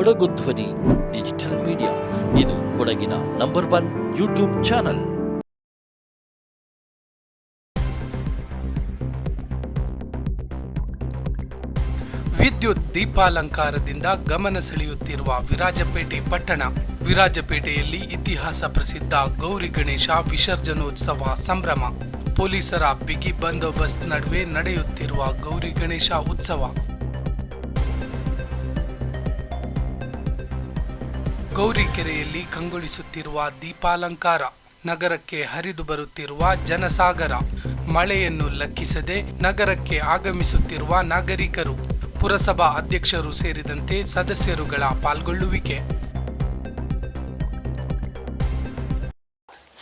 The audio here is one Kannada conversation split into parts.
ಕೊಡಗು ಧ್ವನಿ, ಡಿಜಿಟಲ್ ಮೀಡಿಯಾ. ಇದು ಕೊಡಗಿನ ನಂಬರ್ ಒನ್ ಯೂಟ್ಯೂಬ್ ಚಾನಲ್. ವಿದ್ಯುತ್ ದೀಪಾಲಂಕಾರದಿಂದ ಗಮನ ಸೆಳೆಯುತ್ತಿರುವ ವಿರಾಜಪೇಟೆ ಪಟ್ಟಣ. ವಿರಾಜಪೇಟೆಯಲ್ಲಿ ಇತಿಹಾಸ ಪ್ರಸಿದ್ಧ ಗೌರಿ ಗಣೇಶ ವಿಸರ್ಜನೋತ್ಸವ ಸಂಭ್ರಮ. ಪೊಲೀಸರ ಬಿಗಿ ಬಂದೋಬಸ್ತ್ ನಡುವೆ ನಡೆಯುತ್ತಿರುವ ಗೌರಿ ಗಣೇಶ ಉತ್ಸವ. ಗೌರಿಕೆರೆಯಲ್ಲಿ ಕಂಗೊಳಿಸುತ್ತಿರುವ ದೀಪಾಲಂಕಾರ ನಗರಕ್ಕೆ ಹರಿದು ಬರುತ್ತಿರುವ ಜನಸಾಗರ. ಮಳೆಯನ್ನು ಲೆಕ್ಕಿಸದೆ ನಗರಕ್ಕೆ ಆಗಮಿಸುತ್ತಿರುವ ನಾಗರಿಕರು, ಪುರಸಭಾ ಅಧ್ಯಕ್ಷರು ಸೇರಿದಂತೆ ಸದಸ್ಯರುಗಳ ಪಾಲ್ಗೊಳ್ಳುವಿಕೆ.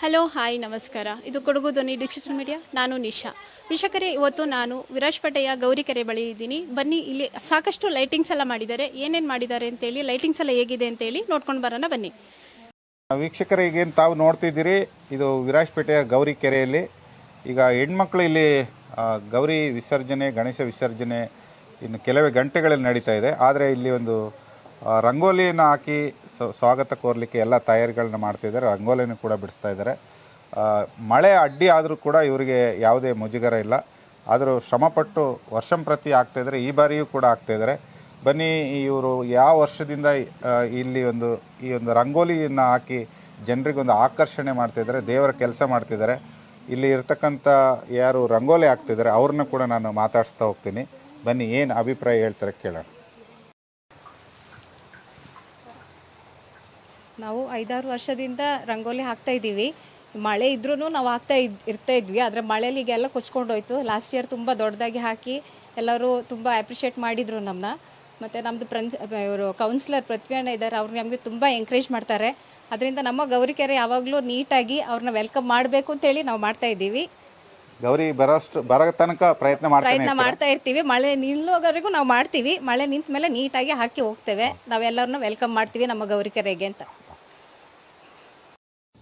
ಹಲೋ, ಹಾಯ್, ನಮಸ್ಕಾರ. ಇದು ಕೊಡಗು ಧ್ವನಿ ಡಿಜಿಟಲ್ ಮೀಡಿಯಾ. ನಾನು ನಿಶಾ. ವೀಕ್ಷಕರೇ, ಇವತ್ತು ನಾನು ವಿರಾಜಪೇಟೆಯ ಗೌರಿಕೆರೆ ಬಳಿ ಇದ್ದೀನಿ. ಬನ್ನಿ, ಇಲ್ಲಿ ಸಾಕಷ್ಟು ಲೈಟಿಂಗ್ಸ್ ಎಲ್ಲ ಮಾಡಿದ್ದಾರೆ. ಏನೇನು ಮಾಡಿದ್ದಾರೆ ಅಂತೇಳಿ ಲೈಟಿಂಗ್ಸ್ ಎಲ್ಲ ಹೇಗಿದೆ ಅಂತೇಳಿ ನೋಡ್ಕೊಂಡು ಬರೋಣ, ಬನ್ನಿ. ವೀಕ್ಷಕರಿಗೇನು ತಾವು ನೋಡ್ತಿದ್ದೀರಿ, ಇದು ವಿರಾಜ್ಪೇಟೆಯ ಗೌರಿ ಕೆರೆಯಲ್ಲಿ. ಈಗ ಹೆಣ್ಮಕ್ಳು ಇಲ್ಲಿ ಗೌರಿ ವಿಸರ್ಜನೆ, ಗಣೇಶ ವಿಸರ್ಜನೆ ಇನ್ನು ಕೆಲವೇ ಗಂಟೆಗಳಲ್ಲಿ ನಡೀತಾ ಇದೆ. ಆದರೆ ಇಲ್ಲಿ ಒಂದು ರಂಗೋಲಿಯನ್ನು ಹಾಕಿ ಸ್ವಾಗತ ಕೋರಲಿಕ್ಕೆ ಎಲ್ಲ ತಯಾರಿಗಳನ್ನ ಮಾಡ್ತಿದ್ದಾರೆ. ರಂಗೋಲಿನೂ ಕೂಡ ಬಿಡಿಸ್ತಾ ಇದ್ದಾರೆ. ಮಳೆ ಅಡ್ಡಿ ಆದರೂ ಕೂಡ ಇವರಿಗೆ ಯಾವುದೇ ಮುಜುಗರ ಇಲ್ಲ. ಆದರೂ ಶ್ರಮಪಟ್ಟು ವರ್ಷಂಪ್ರತಿ ಆಗ್ತಾ ಇದ್ದಾರೆ. ಈ ಬಾರಿಯೂ ಕೂಡ ಆಗ್ತಾ ಇದ್ದಾರೆ. ಬನ್ನಿ, ಇವರು ಯಾವ ವರ್ಷದಿಂದ ಇಲ್ಲಿ ಒಂದು, ಈ ಒಂದು ರಂಗೋಲಿಯನ್ನು ಹಾಕಿ ಜನರಿಗೊಂದು ಆಕರ್ಷಣೆ ಮಾಡ್ತಿದ್ದಾರೆ ದೇವರ ಕೆಲಸ ಮಾಡ್ತಿದ್ದಾರೆ ಇಲ್ಲಿ ಇರ್ತಕ್ಕಂಥ ಯಾರು ರಂಗೋಲಿ ಹಾಕ್ತಿದ್ದಾರೆ ಅವ್ರನ್ನ ಕೂಡ ನಾನು ಮಾತಾಡಿಸ್ತಾ ಹೋಗ್ತೀನಿ. ಬನ್ನಿ, ಏನು ಅಭಿಪ್ರಾಯ ಹೇಳ್ತಾರೆ ಕೇಳೋಣ. ನಾವು ಐದಾರು ವರ್ಷದಿಂದ ರಂಗೋಲಿ ಹಾಕ್ತಾ ಇದ್ದೀವಿ. ಮಳೆ ಇದ್ರೂ ನಾವು ಹಾಕ್ತಾ ಇದ್ ಇರ್ತಾ ಇದ್ವಿ. ಆದರೆ ಮಳೇಲಿ ಈಗೆಲ್ಲ ಕೊಚ್ಕೊಂಡೋಯ್ತು. ಲಾಸ್ಟ್ ಇಯರ್ ತುಂಬ ದೊಡ್ಡದಾಗಿ ಹಾಕಿ ಎಲ್ಲರೂ ತುಂಬ ಅಪ್ರಿಷಿಯೇಟ್ ಮಾಡಿದರು ನಮ್ಮನ್ನ ಮತ್ತು ನಮ್ಮದು ಪ್ರಂಜ್ ಇವರು ಕೌನ್ಸಿಲರ್ ಪೃಥ್ವಿಯಣ್ಣ ಇದ್ದಾರೆ. ಅವ್ರು ನಮಗೆ ತುಂಬ ಎಂಕರೇಜ್ ಮಾಡ್ತಾರೆ. ಅದರಿಂದ ನಮ್ಮ ಗೌರಿಕೆರೆ ಯಾವಾಗಲೂ ನೀಟಾಗಿ ಅವ್ರನ್ನ ವೆಲ್ಕಮ್ ಮಾಡಬೇಕು ಅಂತೇಳಿ ನಾವು ಮಾಡ್ತಾ ಇದ್ದೀವಿ. ಗೌರಿ ಬರೋಷ್ಟು ಬರೋ ತನಕ ಪ್ರಯತ್ನ ಪ್ರಯತ್ನ ಮಾಡ್ತಾ ಇರ್ತೀವಿ. ಮಳೆ ನಿಲ್ಲೋವರೆಗೂ ನಾವು ಮಾಡ್ತೀವಿ. ಮಳೆ ನಿಂತ ಮೇಲೆ ನೀಟಾಗಿ ಹಾಕಿ ಹೋಗ್ತೇವೆ. ನಾವೆಲ್ಲರನ್ನೂ ವೆಲ್ಕಮ್ ಮಾಡ್ತೀವಿ ನಮ್ಮ ಗೌರಿಕೆರೆಗೆ ಅಂತ.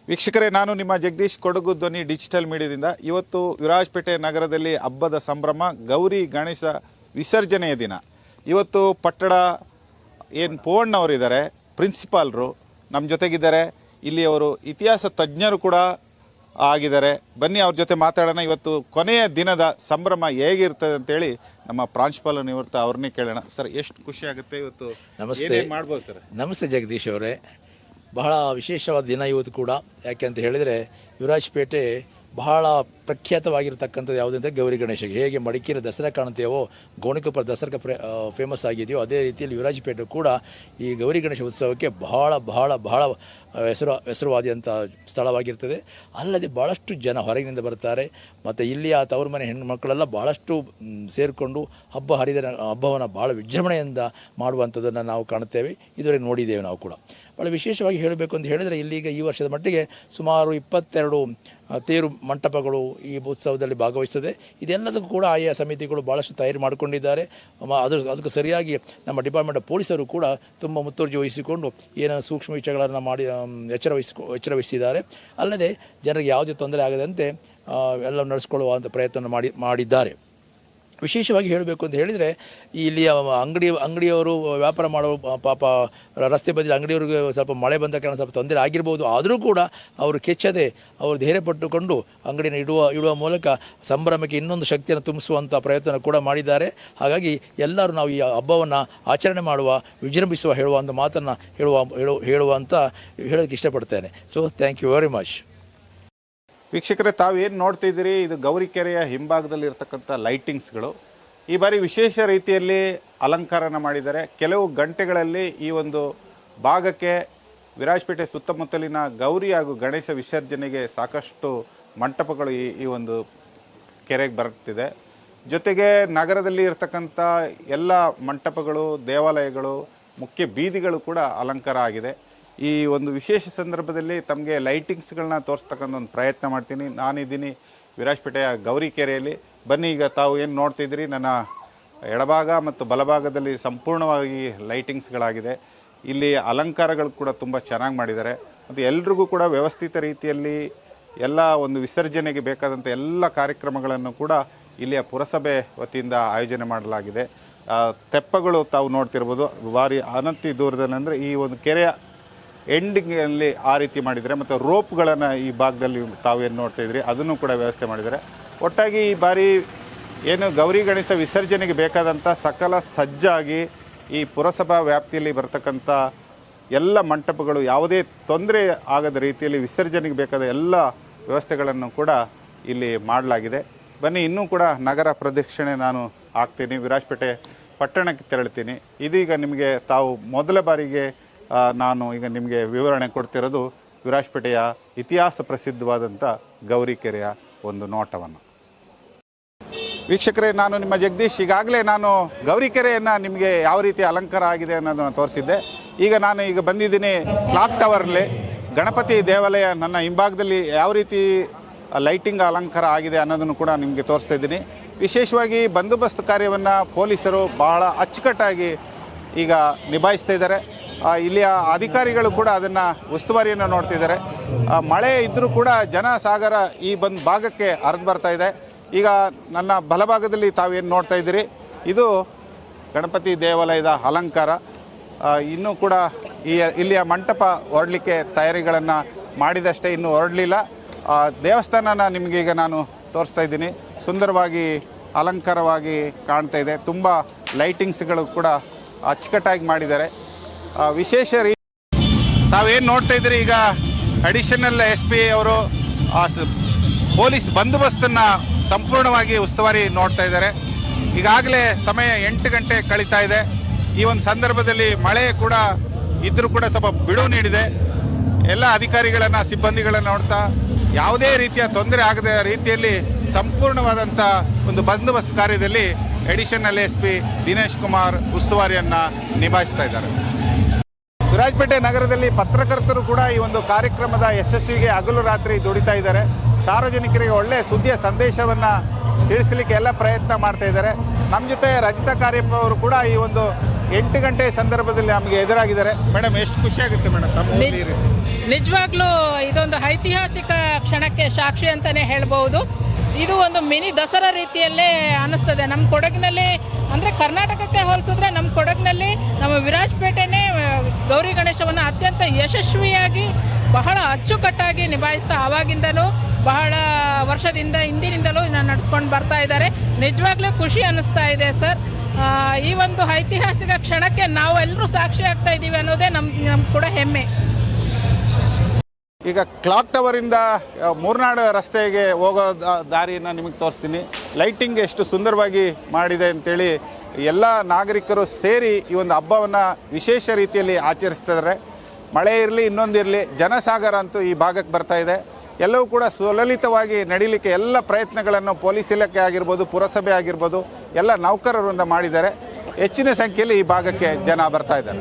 ವೀಕ್ಷಕರೇ ನಾನು ನಿಮ್ಮ ಜಗದೀಶ್ ಕೊಡಗು ಧ್ವನಿ ಡಿಜಿಟಲ್ ಮೀಡಿಯಾದಿಂದ. ಇವತ್ತು ವಿರಾಜಪೇಟೆ ನಗರದಲ್ಲಿ ಹಬ್ಬದ ಸಂಭ್ರಮ ಗೌರಿ ಗಣೇಶ ವಿಸರ್ಜನೆಯ ದಿನ. ಇವತ್ತು ಪಟ್ಟಣ ಏನು ಪೋಣ್ಣವರಿದ್ದಾರೆ ಪ್ರಿನ್ಸಿಪಾಲ್ರು ನಮ್ಮ ಜೊತೆಗಿದ್ದಾರೆ. ಇಲ್ಲಿ ಅವರು ಇತಿಹಾಸ ತಜ್ಞರು ಕೂಡ ಆಗಿದ್ದಾರೆ. ಬನ್ನಿ ಅವ್ರ ಜೊತೆ ಮಾತಾಡೋಣ. ಇವತ್ತು ಕೊನೆಯ ದಿನದ ಸಂಭ್ರಮ ಹೇಗಿರ್ತದೆ ಅಂತೇಳಿ ನಮ್ಮ ಪ್ರಾಂಶುಪಾಲ ನಿವೃತ್ತ ಅವ್ರನ್ನೇ ಕೇಳೋಣ. ಸರ್ ಎಷ್ಟು ಖುಷಿ ಆಗುತ್ತೆ ಇವತ್ತು? ನಮಸ್ತೆ. ಮಾಡ್ಬೋದು ಸರ್? ನಮಸ್ತೆ ಜಗದೀಶ್ ಅವರೇ. ಬಹಳ ವಿಶೇಷವಾದ ದಿನ ಇವತ್ತು ಕೂಡ. ಯಾಕೆ ಅಂತ ಹೇಳಿದರೆ ವಿರಾಜಪೇಟೆ ಬಹಳ ಪ್ರಖ್ಯಾತವಾಗಿರ್ತಕ್ಕಂಥದ್ದು ಯಾವುದಂತ ಗೌರಿ ಗಣೇಶಗೆ ಹೇಗೆ ಮಡಿಕೇರಿ ದಸರಾ ಕಾಣುತ್ತೇವೋ ಗೋಣಿಕೊಪ್ಪರ ದಸರಾ ಪ್ರ ಫೇಮಸ್ ಆಗಿದೆಯೋ, ಅದೇ ರೀತಿಯಲ್ಲಿ ವಿರಾಜಪೇಟೆ ಕೂಡ ಈ ಗೌರಿ ಗಣೇಶ ಉತ್ಸವಕ್ಕೆ ಬಹಳ ಬಹಳ ಬಹಳ ಹೆಸರು ಹೆಸರುವಾದಿಯಂಥ ಸ್ಥಳವಾಗಿರ್ತದೆ. ಅಲ್ಲದೆ ಭಾಳಷ್ಟು ಜನ ಹೊರಗಿನಿಂದ ಬರ್ತಾರೆ ಮತ್ತು ಇಲ್ಲಿ ಆ ತವರು ಮನೆ ಹೆಣ್ಣು ಮಕ್ಕಳೆಲ್ಲ ಭಾಳಷ್ಟು ಸೇರಿಕೊಂಡು ಹಬ್ಬ ಹರಿದ ಹಬ್ಬವನ್ನು ಭಾಳ ವಿಜೃಂಭಣೆಯಿಂದ ಮಾಡುವಂಥದ್ದನ್ನು ನಾವು ಕಾಣುತ್ತೇವೆ. ಇದುವರೆಗೆ ನೋಡಿದ್ದೇವೆ ನಾವು ಕೂಡ. ಭಾಳ ವಿಶೇಷವಾಗಿ ಹೇಳಬೇಕು ಅಂತ ಹೇಳಿದರೆ, ಇಲ್ಲಿಗ ಈ ವರ್ಷದ ಮಟ್ಟಿಗೆ ಸುಮಾರು ಇಪ್ಪತ್ತೆರಡು ತೇರು ಮಂಟಪಗಳು ಈ ಉತ್ಸವದಲ್ಲಿ ಭಾಗವಹಿಸ್ತದೆ ಇದೆಲ್ಲದಕ್ಕೂ ಕೂಡ ಆಯಾ ಸಮಿತಿಗಳು ಭಾಳಷ್ಟು ತಯಾರಿ ಮಾಡಿಕೊಂಡಿದ್ದಾರೆ. ಅದು, ಅದಕ್ಕೆ ಸರಿಯಾಗಿ ನಮ್ಮ ಡಿಪಾರ್ಟ್ಮೆಂಟ್ ಪೊಲೀಸರು ಕೂಡ ತುಂಬ ಮುತುವರ್ಜಿ ವಹಿಸಿಕೊಂಡು ಏನೋ ಸೂಕ್ಷ್ಮ ವಿಷಯಗಳನ್ನು ಮಾಡಿ ಎಚ್ಚರ ವಹಿಸಿಕೊ, ಎಚ್ಚರ ವಹಿಸಿದ್ದಾರೆ. ಅಲ್ಲದೆ ಜನರಿಗೆ ಯಾವುದೇ ತೊಂದರೆ ಆಗದಂತೆ ಎಲ್ಲ ನಡೆಸ್ಕೊಳ್ಳುವಂಥ ಪ್ರಯತ್ನ ಮಾಡಿ, ಮಾಡಿದ್ದಾರೆ. ವಿಶೇಷವಾಗಿ ಹೇಳಬೇಕು ಅಂತ ಹೇಳಿದರೆ ಇಲ್ಲಿಯ ಅಂಗಡಿ, ಅಂಗಡಿಯವರು ವ್ಯಾಪಾರ ಮಾಡೋ ಪಾಪ ರಸ್ತೆ ಬದಿಲಿ ಅಂಗಡಿಯವ್ರಿಗೆ ಸ್ವಲ್ಪ ಮಳೆ ಬಂದ ಕಾರಣ ಸ್ವಲ್ಪ ತೊಂದರೆ ಆಗಿರ್ಬೋದು. ಆದರೂ ಕೂಡ ಅವರು ಕೆಚ್ಚದೆ ಅವರು ಧೈರ್ಯ ಪಟ್ಟುಕೊಂಡು ಅಂಗಡಿನ ಇಡುವ ಇಡುವ ಮೂಲಕ ಸಂಭ್ರಮಕ್ಕೆ ಇನ್ನೊಂದು ಶಕ್ತಿಯನ್ನು ತುಂಬಿಸುವಂಥ ಪ್ರಯತ್ನ ಕೂಡ ಮಾಡಿದ್ದಾರೆ. ಹಾಗಾಗಿ ಎಲ್ಲರೂ ನಾವು ಈ ಹಬ್ಬವನ್ನು ಆಚರಣೆ ಮಾಡುವ, ವಿಜೃಂಭಿಸುವ, ಹೇಳುವ ಒಂದು ಮಾತನ್ನು ಹೇಳುವ, ಹೇಳು ಹೇಳುವಂತ ಹೇಳೋಕ್ಕೆ ಇಷ್ಟಪಡ್ತೇನೆ. So thank you very much ವೀಕ್ಷಕರೇ, ತಾವೇನು ನೋಡ್ತಿದ್ದೀರಿ? ಇದು ಗೌರಿಕೆರೆಯ ಹಿಂಭಾಗದಲ್ಲಿ ಇರತಕ್ಕಂಥ ಲೈಟಿಂಗ್ಸ್ಗಳು. ಈ ಬಾರಿ ವಿಶೇಷ ರೀತಿಯಲ್ಲಿ ಅಲಂಕಾರನ ಮಾಡಿದ್ದಾರೆ. ಕೆಲವು ಗಂಟೆಗಳಲ್ಲಿ ಈ ಒಂದು ಭಾಗಕ್ಕೆ ವಿರಾಜಪೇಟೆ ಸುತ್ತಮುತ್ತಲಿನ ಗೌರಿ ಹಾಗೂ ಗಣೇಶ ವಿಸರ್ಜನೆಗೆ ಸಾಕಷ್ಟು ಮಂಟಪಗಳು ಈ ಈ ಒಂದು ಕೆರೆಗೆ ಬರುತ್ತಿದೆ. ಜೊತೆಗೆ ನಗರದಲ್ಲಿ ಇರತಕ್ಕಂಥ ಎಲ್ಲ ಮಂಟಪಗಳು, ದೇವಾಲಯಗಳು, ಮುಖ್ಯ ಬೀದಿಗಳು ಕೂಡ ಅಲಂಕಾರ ಆಗಿದೆ. ಈ ಒಂದು ವಿಶೇಷ ಸಂದರ್ಭದಲ್ಲಿ ತಮಗೆ ಲೈಟಿಂಗ್ಸ್ಗಳನ್ನ ತೋರಿಸ್ತಕ್ಕಂಥ ಒಂದು ಪ್ರಯತ್ನ ಮಾಡ್ತೀನಿ. ನಾನಿದ್ದೀನಿ ವಿರಾಜಪೇಟೆಯ ಗೌರಿ ಕೆರೆಯಲ್ಲಿ ಬನ್ನಿ, ಈಗ ತಾವು ಏನು ನೋಡ್ತಿದ್ದೀರಿ? ನನ್ನ ಎಡಭಾಗ ಮತ್ತು ಬಲಭಾಗದಲ್ಲಿ ಸಂಪೂರ್ಣವಾಗಿ ಲೈಟಿಂಗ್ಸ್ಗಳಾಗಿದೆ ಇಲ್ಲಿ ಅಲಂಕಾರಗಳು ಕೂಡ ತುಂಬ ಚೆನ್ನಾಗಿ ಮಾಡಿದ್ದಾರೆ. ಮತ್ತು ಎಲ್ರಿಗೂ ಕೂಡ ವ್ಯವಸ್ಥಿತ ರೀತಿಯಲ್ಲಿ ಎಲ್ಲ ಒಂದು ವಿಸರ್ಜನೆಗೆ ಬೇಕಾದಂಥ ಎಲ್ಲ ಕಾರ್ಯಕ್ರಮಗಳನ್ನು ಕೂಡ ಇಲ್ಲಿಯ ಪುರಸಭೆ ವತಿಯಿಂದ ಆಯೋಜನೆ ಮಾಡಲಾಗಿದೆ. ತೆಪ್ಪಗಳು ತಾವು ನೋಡ್ತಿರ್ಬೋದು. ಭಾರಿ ಅನಂತಿ ದೂರದಲ್ಲಿ ಅಂದರೆ ಈ ಒಂದು ಕೆರೆಯ ಎಂಡಿಂಗಲ್ಲಿ ಆ ರೀತಿ ಮಾಡಿದರೆ ಮತ್ತು ರೋಪ್ಗಳನ್ನು ಈ ಭಾಗದಲ್ಲಿ ತಾವೇನು ನೋಡ್ತಾ ಇದ್ರಿ, ಅದನ್ನು ಕೂಡ ವ್ಯವಸ್ಥೆ ಮಾಡಿದ್ದಾರೆ. ಒಟ್ಟಾಗಿ ಈ ಬಾರಿ ಏನು ಗೌರಿ ಗಣೇಶ ವಿಸರ್ಜನೆಗೆ ಬೇಕಾದಂಥ ಸಕಲ ಸಜ್ಜಾಗಿ ಈ ಪುರಸಭಾ ವ್ಯಾಪ್ತಿಯಲ್ಲಿ ಬರ್ತಕ್ಕಂಥ ಎಲ್ಲ ಮಂಟಪಗಳು ಯಾವುದೇ ತೊಂದರೆ ಆಗದ ರೀತಿಯಲ್ಲಿ ವಿಸರ್ಜನೆಗೆ ಬೇಕಾದ ಎಲ್ಲ ವ್ಯವಸ್ಥೆಗಳನ್ನು ಕೂಡ ಇಲ್ಲಿ ಮಾಡಲಾಗಿದೆ. ಬನ್ನಿ, ಇನ್ನೂ ಕೂಡ ನಗರ ಪ್ರದಕ್ಷಿಣೆ ನಾನು ಹಾಕ್ತೀನಿ. ವಿರಾಜಪೇಟೆ ಪಟ್ಟಣಕ್ಕೆ ತೆರಳ್ತೀನಿ. ಇದೀಗ ನಿಮಗೆ ತಾವು ಮೊದಲ ಬಾರಿಗೆ ನಾನು ಈಗ ನಿಮಗೆ ವಿವರಣೆ ಕೊಡ್ತಿರೋದು ವಿರಾಜಪೇಟೆಯ ಇತಿಹಾಸ ಪ್ರಸಿದ್ಧವಾದಂಥ ಗೌರಿಕೆರೆಯ ಒಂದು ನೋಟವನ್ನು. ವೀಕ್ಷಕರೇ, ನಾನು ನಿಮ್ಮ ಜಗದೀಶ್. ಈಗಾಗಲೇ ನಾನು ಗೌರಿಕೆರೆಯನ್ನು ನಿಮಗೆ ಯಾವ ರೀತಿ ಅಲಂಕಾರ ಆಗಿದೆ ಅನ್ನೋದನ್ನು ತೋರಿಸಿದ್ದೆ. ಈಗ ನಾನು ಈಗ ಬಂದಿದ್ದೀನಿ ಕ್ಲಾಕ್ ಟವರ್ಲಿ ಗಣಪತಿ ದೇವಾಲಯ ನನ್ನ ಹಿಂಭಾಗದಲ್ಲಿ ಯಾವ ರೀತಿ ಲೈಟಿಂಗ್ ಅಲಂಕಾರ ಆಗಿದೆ ಅನ್ನೋದನ್ನು ಕೂಡ ನಿಮಗೆ ತೋರಿಸ್ತಾ ಇದ್ದೀನಿ. ವಿಶೇಷವಾಗಿ ಬಂದೋಬಸ್ತ್ ಕಾರ್ಯವನ್ನು ಪೊಲೀಸರು ಬಹಳ ಅಚ್ಚುಕಟ್ಟಾಗಿ ಈಗ ನಿಭಾಯಿಸ್ತಾ ಇದ್ದಾರೆ. ಇಲ್ಲಿಯ ಅಧಿಕಾರಿಗಳು ಕೂಡ ಅದನ್ನು ಉಸ್ತುವಾರಿಯನ್ನು ನೋಡ್ತಿದ್ದಾರೆ. ಮಳೆ ಇದ್ದರೂ ಕೂಡ ಜನ ಸಾಗರ ಈ ಬಂದು ಭಾಗಕ್ಕೆ ಹರಿದು ಬರ್ತಾ ಇದೆ. ಈಗ ನನ್ನ ಬಲಭಾಗದಲ್ಲಿ ತಾವೇನು ನೋಡ್ತಾ ಇದ್ದೀರಿ? ಇದು ಗಣಪತಿ ದೇವಾಲಯದ ಅಲಂಕಾರ. ಇನ್ನೂ ಕೂಡ ಈ ಇಲ್ಲಿಯ ಮಂಟಪ ಹೊರಡಲಿಕ್ಕೆ ತಯಾರಿಗಳನ್ನು ಮಾಡಿದಷ್ಟೇ ಇನ್ನೂ ಹೊರಡಲಿಲ್ಲ. ದೇವಸ್ಥಾನನ ಈಗ ನಾನು ತೋರಿಸ್ತಾ ಇದ್ದೀನಿ. ಸುಂದರವಾಗಿ ಅಲಂಕಾರವಾಗಿ ಕಾಣ್ತಾ ಇದೆ. ತುಂಬ ಲೈಟಿಂಗ್ಸ್ಗಳು ಕೂಡ ಅಚ್ಚುಕಟ್ಟಾಗಿ ಮಾಡಿದ್ದಾರೆ. ವಿಶೇಷ ರೀ ತಾವೇನು ನೋಡ್ತಾ ಇದ್ದೀರಿ? ಈಗ ಅಡಿಷನಲ್ ಎಸ್ ಪಿ ಅವರು ಪೊಲೀಸ್ ಬಂದೋಬಸ್ತನ್ನು ಸಂಪೂರ್ಣವಾಗಿ ಉಸ್ತುವಾರಿ ನೋಡ್ತಾ ಇದ್ದಾರೆ. ಈಗಾಗಲೇ ಸಮಯ ಎಂಟು ಗಂಟೆ ಕಳೀತಾ ಇದೆ. ಈ ಒಂದು ಸಂದರ್ಭದಲ್ಲಿ ಮಳೆ ಕೂಡ ಇದ್ರೂ ಕೂಡ ಸ್ವಲ್ಪ ಬಿಡುವು ನೀಡಿದೆ. ಎಲ್ಲ ಅಧಿಕಾರಿಗಳನ್ನು, ಸಿಬ್ಬಂದಿಗಳನ್ನು ನೋಡ್ತಾ ಯಾವುದೇ ರೀತಿಯ ತೊಂದರೆ ಆಗದ ರೀತಿಯಲ್ಲಿ ಸಂಪೂರ್ಣವಾದಂಥ ಒಂದು ಬಂದೋಬಸ್ತ್ ಕಾರ್ಯದಲ್ಲಿ additional S P Dinesh Kumar ಉಸ್ತುವಾರಿಯನ್ನು ನಿಭಾಯಿಸ್ತಾ ಇದ್ದಾರೆ. ವಿರಾಜಪೇಟೆ ನಗರದಲ್ಲಿ ಪತ್ರಕರ್ತರು ಕೂಡ ಈ ಒಂದು ಕಾರ್ಯಕ್ರಮದ ಯಶಸ್ವಿಗೆ ಹಗಲು ರಾತ್ರಿ ದುಡಿತಾ ಇದ್ದಾರೆ. ಸಾರ್ವಜನಿಕರಿಗೆ ಒಳ್ಳೆಯ ಸುದ್ದಿಯ ಸಂದೇಶವನ್ನು ತಿಳಿಸಲಿಕ್ಕೆ ಎಲ್ಲ ಪ್ರಯತ್ನ ಮಾಡ್ತಾ ಇದ್ದಾರೆ. ನಮ್ಮ ಜೊತೆ ರಜಿತಾ ಕಾರ್ಯಪ್ಪ ಅವರು ಕೂಡ ಈ ಒಂದು ಎಂಟು ಗಂಟೆ ಸಂದರ್ಭದಲ್ಲಿ ನಮಗೆ ಎದುರಾಗಿದ್ದಾರೆ. ಮೇಡಮ್ ಎಷ್ಟು ಖುಷಿ ಆಗುತ್ತೆ ಮೇಡಮ್ ತಮ್ಮ ನಿಜವಾಗ್ಲೂ ಇದೊಂದು ಐತಿಹಾಸಿಕ ಕ್ಷಣಕ್ಕೆ ಸಾಕ್ಷಿ ಅಂತಲೇ ಹೇಳ್ಬೋದು. ಇದು ಒಂದು ಮಿನಿ ದಸರಾ ರೀತಿಯಲ್ಲೇ ಅನ್ನಿಸ್ತದೆ. ನಮ್ಮ ಕೊಡಗಿನಲ್ಲಿ ಅಂದರೆ ಕರ್ನಾಟಕಕ್ಕೆ ಹೋಲಿಸಿದ್ರೆ ನಮ್ಮ ಕೊಡಗಿನಲ್ಲಿ ನಮ್ಮ ವಿರಾಜಪೇಟೆನೇ ಗೌರಿ ಗಣೇಶವನ್ನು ಅತ್ಯಂತ ಯಶಸ್ವಿಯಾಗಿ ಬಹಳ ಅಚ್ಚುಕಟ್ಟಾಗಿ ನಿಭಾಯಿಸ್ತಾ ಆವಾಗಿಂದಲೂ, ಬಹಳ ವರ್ಷದಿಂದ ಹಿಂದಿನಿಂದಲೂ ಇದನ್ನ ನಡ್ಸ್ಕೊಂಡು ಬರ್ತಾ ಇದ್ದಾರೆ. ನಿಜವಾಗ್ಲೂ ಖುಷಿ ಅನ್ನಿಸ್ತಾ ಇದೆ ಸರ್. ಈ ಒಂದು ಐತಿಹಾಸಿಕ ಕ್ಷಣಕ್ಕೆ ನಾವು ಎಲ್ಲರೂ ಸಾಕ್ಷಿ ಆಗ್ತಾ ಇದ್ದೀವಿ ಅನ್ನೋದೇ ನಮ್ಮ ನಮ್ಗೆ ಕೂಡ ಹೆಮ್ಮೆ. ಈಗ ಕ್ಲಾಕ್ ಟವರಿಂದ ಮೂರ್ನಾಡು ರಸ್ತೆಗೆ ಹೋಗೋ ದಾರಿಯನ್ನು ನಿಮಗೆ ತೋರಿಸ್ತೀನಿ. ಲೈಟಿಂಗ್ ಎಷ್ಟು ಸುಂದರವಾಗಿ ಮಾಡಿದೆ ಅಂತೇಳಿ ಎಲ್ಲ ನಾಗರಿಕರು ಸೇರಿ ಈ ಒಂದು ಹಬ್ಬವನ್ನು ವಿಶೇಷ ರೀತಿಯಲ್ಲಿ ಆಚರಿಸ್ತಿದ್ದಾರೆ. ಮಳೆ ಇರಲಿ ಇನ್ನೊಂದಿರಲಿ ಜನಸಾಗರ ಅಂತೂ ಈ ಭಾಗಕ್ಕೆ ಬರ್ತಾ ಇದೆ. ಎಲ್ಲವೂ ಕೂಡ ಸುಲಲಿತವಾಗಿ ನಡೀಲಿಕ್ಕೆ ಎಲ್ಲ ಪ್ರಯತ್ನಗಳನ್ನು ಪೊಲೀಸ್ ಇಲಾಖೆ ಆಗಿರ್ಬೋದು, ಪುರಸಭೆ ಆಗಿರ್ಬೋದು, ಎಲ್ಲ ನೌಕರರಿಂದ ಮಾಡಿದ್ದಾರೆ. ಹೆಚ್ಚಿನ ಸಂಖ್ಯೆಯಲ್ಲಿ ಈ ಭಾಗಕ್ಕೆ ಜನ ಬರ್ತಾ ಇದ್ದಾರೆ.